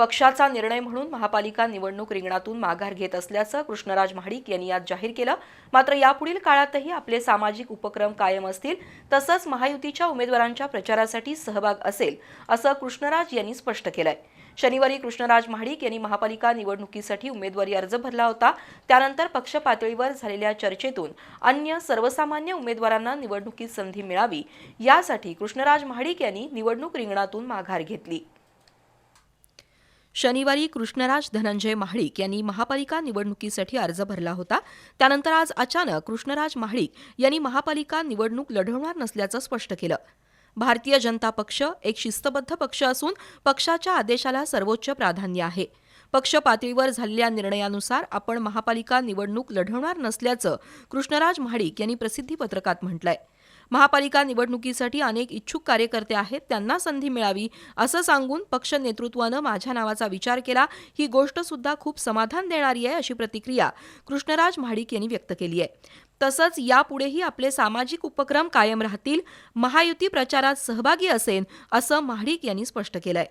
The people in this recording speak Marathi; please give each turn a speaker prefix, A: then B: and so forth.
A: पक्षाचा निर्णय म्हणून महापालिका निवडणूक रिंगणातून माघार घेत असल्याचं कृष्णराज महाडिक यांनी आज जाहीर केलं. मात्र यापुढील काळातही आपले सामाजिक उपक्रम कायम असतील तसंच महायुतीच्या उमेदवारांच्या प्रचारासाठी सहभाग असेल असं कृष्णराज यांनी स्पष्ट केलंय. शनिवारी कृष्णराज महाडिक यांनी महापालिका निवडणुकीसाठी उमेदवारी अर्ज भरला होता. त्यानंतर पक्ष पातळीवर झालेल्या चर्चेतून अन्य सर्वसामान्य उमेदवारांना निवडणुकीत संधी मिळावी यासाठी कृष्णराज महाडिक यांनी निवडणूक रिंगणातून माघार घेतली. शनिवारी कृष्णराज धनंजय महाडिक यांनी महापालिका निवडणुकीसाठी अर्ज भरला होता. त्यानंतर आज अचानक कृष्णराज महाडिक यांनी महापालिका निवडणूक लढवणार नसल्याचं स्पष्ट केलं. भारतीय जनता पक्ष एक शिस्तबद्ध पक्ष असून पक्षाच्या आदेशाला सर्वोच्च प्राधान्य आहे. पक्ष पातळीवर झालेल्या निर्णयानुसार आपण महापालिका निवडणूक लढवणार नसल्याचं कृष्णराज महाडिक यांनी प्रसिद्धी पत्रकात म्हटलंय. महापालिका निवडणुकीसाठी अनेक इच्छुक कार्यकर्ते आहेत त्यांना संधी मिळावी असं सांगून पक्ष नेतृत्वानं माझ्या नावाचा विचार केला. ही गोष्ट सुद्धा खूप समाधान देणारी आहे अशी प्रतिक्रिया कृष्णराज महाडिक यांनी व्यक्त केली आहे. तसंच यापुढेही आपले सामाजिक उपक्रम कायम राहतील महायुती प्रचारात सहभागी असेन असं महाडिक यांनी स्पष्ट केलंय.